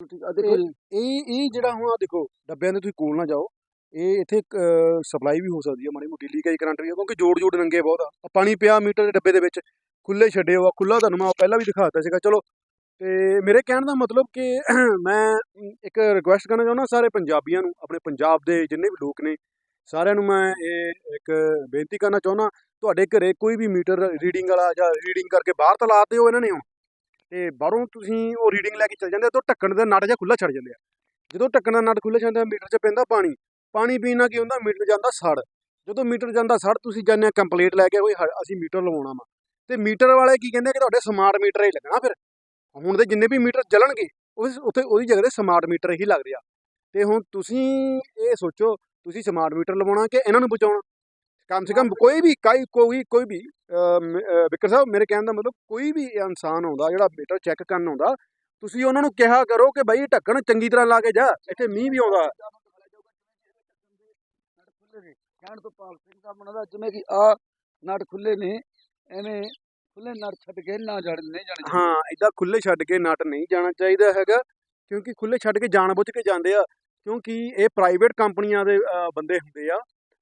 ਠੀਕ ਆ। ਦੇਖੋ ਇਹ ਇਹ ਜਿਹੜਾ ਹੁਣ ਆ ਦੇਖੋ ਡੱਬਿਆਂ ਦੇ ਤੁਸੀਂ ਕੋਲ ਨਾ ਜਾਓ ਇਹ ਇੱਥੇ ਸਪਲਾਈ ਵੀ ਹੋ ਸਕਦੀ ਹੈ ਮਾੜੀ ਮੋਟੀ ਲੀਕੇਜ ਕਰੰਟ ਵੀ ਹੈ ਕਿਉਂਕਿ ਜੋੜ ਜੋੜ ਨੰਗੇ ਬਹੁਤ ਆ। ਪਾਣੀ ਪਿਆ ਮੀਟਰ ਦੇ ਡੱਬੇ ਦੇ ਵਿੱਚ ਖੁੱਲੇ ਛੱਡੇ ਹੋ ਆ ਖੁੱਲਾ ਤੁਹਾਨੂੰ ਮੈਂ ਪਹਿਲਾਂ ਵੀ ਦਿਖਾਤਾ ਸੀਗਾ ਚਲੋ। ਤੇ ਮੇਰੇ ਕਹਿਣ ਦਾ ਮਤਲਬ ਕਿ ਮੈਂ ਇੱਕ ਰਿਕੁਐਸਟ ਕਰਨਾ ਚਾਹੁੰਦਾ ਸਾਰੇ ਪੰਜਾਬੀਆਂ ਨੂੰ ਆਪਣੇ ਪੰਜਾਬ ਦੇ ਜਿੰਨੇ ਵੀ ਲੋਕ ਨੇ ਸਾਰਿਆਂ ਨੂੰ ਮੈਂ ਇਹ ਇੱਕ ਬੇਨਤੀ ਕਰਨਾ ਚਾਹੁੰਦਾ ਤੁਹਾਡੇ ਘਰੇ ਕੋਈ ਵੀ ਮੀਟਰ ਰੀਡਿੰਗ ਵਾਲਾ ਜਾਂ ਰੀਡਿੰਗ ਕਰਕੇ ਬਾਹਰ ਤਾਂ ਲਾ ਦਿਓ ਇਹਨਾਂ ਨੇ ਹੁਣ। ਤੇ ਬਾਹਰੋਂ ਤੁਸੀਂ ਉਹ ਰੀਡਿੰਗ ਲੈ ਕੇ ਚੱਲ ਜਾਂਦੇ ਆ ਢੱਕਣ ਦਾ ਨਟ ਜਾਂ ਖੁੱਲਾ ਛੱਡ ਜਾਂਦੇ ਆ। ਜਦੋਂ ਢੱਕਣ ਦਾ ਨਟ ਖੁੱਲਾ ਛੱਡਦਾ, ਮੀਟਰ 'ਚ ਪੈਂਦਾ ਪਾਣੀ। ਪਾਣੀ ਪੀਣ ਨਾਲ ਕੀ ਹੁੰਦਾ? ਮੀਟਰ ਜਾਂਦਾ ਸੜ। ਜਦੋਂ ਮੀਟਰ ਜਾਂਦਾ ਸੜ, ਤੁਸੀਂ ਜਾਂਦੇ ਆ ਕੰਪਲੀਟ ਲੈ ਕੇ ਕੋਈ ਅਸੀਂ ਮੀਟਰ ਲਵਾਉਣਾ ਵਾ। ਤੇ ਮੀਟਰ ਵਾਲੇ ਕੀ ਕਹਿੰਦੇ ਕਿ ਤੁਹਾਡੇ ਸਮਾਰਟ ਮੀਟਰ ਹੀ ਲੱਗਣਾ ਫਿਰ। ਹੁਣ ਦੇ ਜਿੰਨੇ ਵੀ ਮੀਟਰ ਚੱਲਣਗੇ, ਉਸ, ਉੱਥੇ ਉਹਦੀ ਜਗ੍ਹਾ ਤੇ ਸਮਾਰਟ ਮੀਟਰ ਹੀ ਲੱਗ ਰਿਹਾ। ਤੇ ਹੁਣ ਤੁਸੀਂ ਇਹ ਸੋਚੋ, ਤੁਸੀਂ ਸਮਾਰਟ ਮੀਟਰ ਲਵਾਉਣਾ ਕਿ ਇਹਨਾਂ ਨੂੰ ਬਚਾਉਣਾ? ਕਮ ਸੇ ਕਮ ਕੋਈ ਵੀ ਕਾਈ ਕੋਈ ਕੋਈ ਵੀ ਵਿਕਰ ਸਾਹਿਬ ਮੇਰੇ ਕਹਿਣ ਦਾ ਮਤਲਬ ਕੋਈ ਵੀ ਇਨਸਾਨ ਆਉਂਦਾ ਜਿਹੜਾ ਮੀਟਰ ਚੈੱਕ ਕਰਨ ਆਉਂਦਾ ਤੁਸੀਂ ਉਹਨਾਂ ਨੂੰ ਕਿਹਾ ਕਰੋ ਕਿ ਬਾਈ ਢੱਕਣ ਚੰਗੀ ਤਰ੍ਹਾਂ ਲਾ ਕੇ ਜਾ ਇੱਥੇ ਮੀਂਹ ਵੀ ਆਉਂਦਾ ਕਹਿਣ ਤੋਂ ਪਾਲ ਸਿੰਘ ਦਾ ਬਣਦਾ ਜਿਵੇਂ ਕਿ ਆ ਨਟ ਖੁੱਲੇ ਨੇ ਐਵੇਂ ਖੁੱਲੇ ਨਟ ਛੱਡ ਕੇ ਨਾ ਜੜ ਨਹੀਂ ਜਾਣੇ। ਹਾਂ ਇਦਾਂ ਖੁੱਲੇ ਛੱਡ ਕੇ ਨਟ ਨਹੀਂ ਜਾਣਾ ਚਾਹੀਦਾ ਹੈਗਾ ਕਿਉਂਕਿ ਖੁੱਲੇ ਛੱਡ ਕੇ ਜਾਣ ਬੁੱਝ ਕੇ ਜਾਂਦੇ ਆ ਕਿਉਂਕਿ ਇਹ ਪ੍ਰਾਈਵੇਟ ਕੰਪਨੀਆਂ ਦੇ ਬੰਦੇ ਹੁੰਦੇ ਆ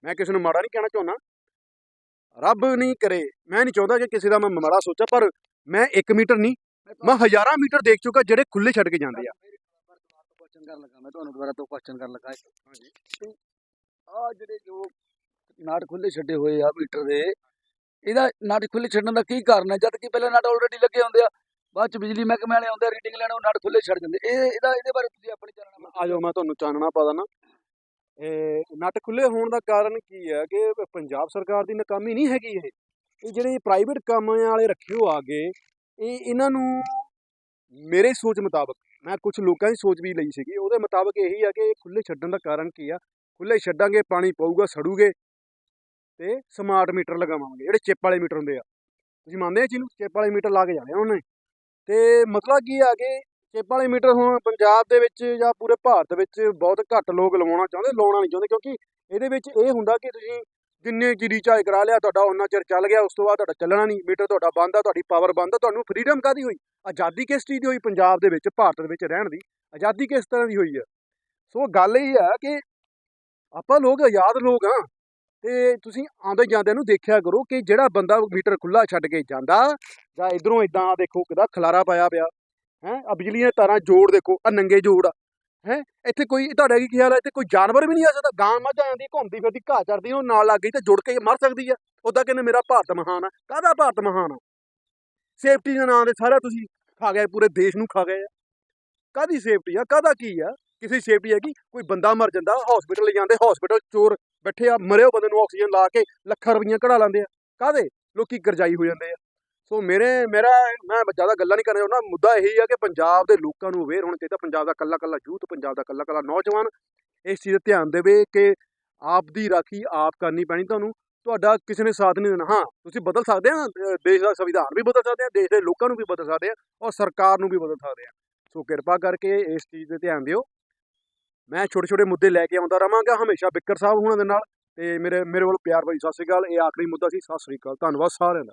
ਮੈਂ ਕਿਸੇ ਨੂੰ ਮਾੜਾ ਨਹੀਂ ਕਹਿਣਾ ਚਾਹੁੰਦਾ। ਰੱਬ ਨਹੀਂ ਕਰੇ। ਮੈਂ ਨਹੀਂ ਚਾਹੁੰਦਾ ਕਿ ਕਿਸੇ ਦਾ ਮੈਂ ਮਾੜਾ ਸੋਚਾਂ ਪਰ ਮੈਂ 1 ਮੀਟਰ ਨਹੀਂ ਮੈਂ ਹਜ਼ਾਰਾਂ ਮੀਟਰ ਦੇਖ ਚੁੱਕਾ ਜਿਹੜੇ ਖੁੱਲੇ ਛੱਡ ਕੇ ਜਾਂਦੇ ਆ। ਕੁਐਸਚਨ ਕਰਨ ਲੱਗਾ ਮੈਂ ਤੁਹਾਨੂੰ ਦੁਬਾਰਾ ਤੋਂ ਕੁਐਸਚਨ ਕਰਨ ਲੱਗਾ ਹਾਂਜੀ। ਆ ਜਿਹੜੇ ਜੋ ਨਾਟ ਖੁੱਲੇ ਛੱਡੇ ਹੋਏ ਆ ਮੀਟਰ ਦੇ ਇਹਦਾ ਨਾਟ ਖੁੱਲੇ ਛੱਡਣ ਦਾ ਕੀ ਕਾਰਨ ਹੈ ਜਦ ਕਿ ਪਹਿਲਾਂ ਨਾਟ ਆਲਰੇਡੀ ਲੱਗੇ ਹੁੰਦੇ ਆ ਬਾਅਦ ਚ ਬਿਜਲੀ ਮਹਿਕਮੇ ਵਾਲੇ ਆਉਂਦੇ ਰੀਡਿੰਗ ਲੈਣ ਉਹ ਨਾਟ ਖੁੱਲੇ ਛੱਡ ਦਿੰਦੇ ਇਹ ਇਹਦਾ ਇਹਦੇ ਬਾਰੇ ਤੁਸੀਂ ਆਪਣੀ ਚਾਨਣਾ ਆ ਜਾਓ ਮੈਂ ਤੁਹਾਨੂੰ ਚਾਨਣਾ ਪਾ ਦਾਂ ਇਹ ਨਟ ਖੁੱਲੇ ਹੋਣ ਦਾ ਕਾਰਨ ਕੀ ਹੈ ਕਿ ਪੰਜਾਬ ਸਰਕਾਰ ਦੀ ਨਾਕਾਮੀ ਨਹੀਂ ਹੈਗੀ ਇਹ। ਇਹ ਜਿਹੜੇ ਪ੍ਰਾਈਵੇਟ ਕੰਮ ਵਾਲੇ ਰੱਖੇ ਹੋ ਗਏ, ਇਹ ਇਹਨਾਂ ਨੂੰ ਮੇਰੇ ਸੋਚ ਮੁਤਾਬਕ, ਮੈਂ ਕੁਝ ਲੋਕਾਂ ਦੀ ਸੋਚ ਵੀ ਲਈ ਸੀਗੀ, ਉਹਦੇ ਮੁਤਾਬਕ ਇਹੀ ਆ ਕਿ ਇਹ ਖੁੱਲੇ ਛੱਡਣ ਦਾ ਕਾਰਨ ਕੀ ਆ? ਖੁੱਲੇ ਛੱਡਾਂਗੇ, ਪਾਣੀ ਪਊਗਾ, ਸੜੂਗੇ ਤੇ ਸਮਾਰਟ ਮੀਟਰ ਲਗਾਵਾਂਗੇ, ਜਿਹੜੇ ਚਿੱਪ ਵਾਲੇ ਮੀਟਰ ਹੁੰਦੇ ਆ। ਤੁਸੀਂ ਮੰਨਦੇ ਆ ਜਿਹਨੂੰ ਚਿੱਪ ਵਾਲੇ ਮੀਟਰ ਲਾ ਕੇ ਜਾਣੇ ਉਹਨੇ। ਤੇ ਮਤਲਬ ਕੀ ਆ ਕਿ ਚਿੱਪ ਵਾਲੇ ਮੀਟਰ ਹੁਣ ਪੰਜਾਬ ਦੇ ਵਿੱਚ ਜਾਂ ਪੂਰੇ ਭਾਰਤ ਵਿੱਚ ਬਹੁਤ ਘੱਟ ਲੋਕ ਲਵਾਉਣਾ ਚਾਹੁੰਦੇ, ਲਾਉਣਾ ਨਹੀਂ ਚਾਹੁੰਦੇ, ਕਿਉਂਕਿ ਇਹਦੇ ਵਿੱਚ ਇਹ ਹੁੰਦਾ ਕਿ ਤੁਸੀਂ ਜਿੰਨੇ ਚਿਰ ਰੀਚਾਰਜ ਕਰਾ ਲਿਆ, ਤੁਹਾਡਾ ਉਹਨਾਂ ਚਿਰ ਚੱਲ ਗਿਆ, ਉਸ ਤੋਂ ਬਾਅਦ ਤੁਹਾਡਾ ਚੱਲਣਾ ਨਹੀਂ, ਮੀਟਰ ਤੁਹਾਡਾ ਬੰਦ ਆ, ਤੁਹਾਡੀ ਪਾਵਰ ਬੰਦ ਆ, ਤੁਹਾਨੂੰ ਫਰੀडम ਕਾਦੀ ਹੋਈ? ਆਜ਼ਾਦੀ ਕਿਸ ਚੀਜ਼ ਦੀ ਹੋਈ? ਪੰਜਾਬ ਦੇ ਵਿੱਚ, ਭਾਰਤ ਦੇ ਵਿੱਚ ਰਹਿਣ ਦੀ। ਆਜ਼ਾਦੀ ਕਿਸ ਤਰ੍ਹਾਂ ਦੀ ਹੋਈ ਆ? ਸੋ ਗੱਲ ਇਹ ਆ ਕਿ ਆਪਾਂ ਲੋਕ ਆਜ਼ਾਦ ਲੋਕ ਆ, ਤੇ ਤੁਸੀਂ ਆਉਂਦੇ ਜਾਂਦੇ ਨੂੰ ਦੇਖਿਆ ਕਰੋ ਕਿ ਜਿਹੜਾ ਬੰਦਾ ਮੀਟਰ ਖੁੱਲਾ ਛੱਡ ਕੇ ਜਾਂਦਾ ਜਾਂ ਇਧਰੋਂ ਇਦਾਂ ਦੇਖੋ ਕਿਦਾ ਖਲਾਰਾ ਪਾਇਆ ਪਿਆ ਹੈ? ਆ ਬਿਜਲੀ ਦੀਆਂ ਤਾਰਾਂ ਜੋੜ ਦੇਖੋ ਆ ਨੰਗੇ ਜੋੜ ਆ। ਹੈ? ਇੱਥੇ ਕੋਈ ਤੁਹਾਡਾ ਕੀ ਖਿਆਲ ਹੈ ਇੱਥੇ ਕੋਈ ਜਾਨਵਰ ਵੀ ਨਹੀਂ ਆ ਸਕਦਾ? ਗਾਂ ਮੱਝ ਆ ਜਾਂਦੀ ਘੁੰਮਦੀ ਫਿਰਦੀ, ਘਾਹ ਚਰਦੀ, ਉਹ ਨਾਲ ਲੱਗ ਗਈ ਤਾਂ ਜੁੜ ਕੇ ਮਰ ਸਕਦੀ ਆ। ਉਦਾਂ ਕਹਿੰਦੇ ਮੇਰਾ ਭਾਰਤ ਮਹਾਨ ਆ। ਕਾਹਦਾ ਭਾਰਤ ਮਹਾਨ ਆ? ਸੇਫਟੀ ਦੇ ਨਾਂ ਦੇ ਸਾਰਾ ਤੁਸੀਂ ਖਾ ਗਏ, ਪੂਰੇ ਦੇਸ਼ ਨੂੰ ਖਾ ਗਏ ਆ। ਕਾਹਦੀ ਸੇਫਟੀ ਆ? ਕਾਹਦਾ ਕੀ ਆ? ਕਿਸੇ ਸੇਫਟੀ ਹੈਗੀ? ਕੋਈ ਬੰਦਾ ਮਰ ਜਾਂਦਾ ਹਸਪੀਟਲ ਲੈ ਜਾਂਦੇ ਹਸਪੀਟਲ ਚੋਰ ਬੈਠੇ ਆ ਮਰਿਓ ਬੰਦੇ ਨੂੰ ਆਕਸੀਜਨ ਲਾ ਕੇ ਲੱਖਾਂ ਰੁਪਈਆ ਕਢਾ ਲੈਂਦੇ ਆ। ਕਾਹਦੇ? ਲੋਕੀ ਗਰਜਾਈ ਹੋ ਜਾਂਦੇ ਆ। ਸੋ ਮੇਰੇ, ਮੇਰਾ, ਮੈਂ ਜ਼ਿਆਦਾ ਗੱਲਾਂ ਨਹੀਂ ਕਰਨਾ ਚਾਹੁੰਦਾ ਮੁੱਦਾ ਇਹੀ ਆ ਕਿ ਪੰਜਾਬ ਦੇ ਲੋਕਾਂ ਨੂੰ ਅਵੇਅਰ ਹੋਣਾ ਚਾਹੀਦਾ। ਪੰਜਾਬ ਦਾ ਕੱਲਾ ਕੱਲਾ ਯੂਥ, ਪੰਜਾਬ ਦਾ ਕੱਲਾ ਕੱਲਾ ਨੌਜਵਾਨ, ਇਸ ਚੀਜ਼ 'ਤੇ ਧਿਆਨ ਦੇਵੇ ਕਿ ਆਪ ਦੀ ਰਾਖੀ ਆਪ ਕਰਨੀ ਪੈਣੀ ਤੁਹਾਨੂੰ। ਤੁਹਾਡਾ ਕਿਸੇ ਨੇ ਸਾਥ ਨਹੀਂ ਦੇਣਾ। ਹਾਂ, ਤੁਸੀਂ ਬਦਲ ਸਕਦੇ ਆ। ਦੇਸ਼ ਦਾ ਸੰਵਿਧਾਨ ਵੀ ਬਦਲ ਸਕਦੇ ਆ। ਦੇਸ਼ ਦੇ ਲੋਕਾਂ ਨੂੰ ਵੀ ਬਦਲ ਸਕਦੇ ਆ। ਔਰ ਸਰਕਾਰ ਨੂੰ ਵੀ ਬਦਲ ਸਕਦੇ ਆ। ਸੋ ਕਿਰਪਾ ਕਰਕੇ ਇਸ ਚੀਜ਼ 'ਤੇ ਧਿਆਨ ਦਿਓ। ਮੈਂ ਛੋਟੇ ਛੋਟੇ ਮੁੱਦੇ ਲੈ ਕੇ ਆਉਂਦਾ ਰਵਾਂਗਾ ਹਮੇਸ਼ਾ ਬਿੱਕਰ ਸਾਹਿਬ ਹੁਣਾਂ ਦੇ ਨਾਲ। ਤੇ ਮੇਰੇ ਮੇਰੇ ਵੱਲ ਪਿਆਰ ਭਰੀ ਸਤਿ ਸ੍ਰੀ ਅਕਾਲ। ਇਹ ਆਖਰੀ ਮੁੱਦਾ ਸੀ। ਸਤਿ ਸ੍ਰੀ ਅਕਾਲ। ਧੰਨਵਾਦ ਸਾਰਿਆਂ ਦਾ।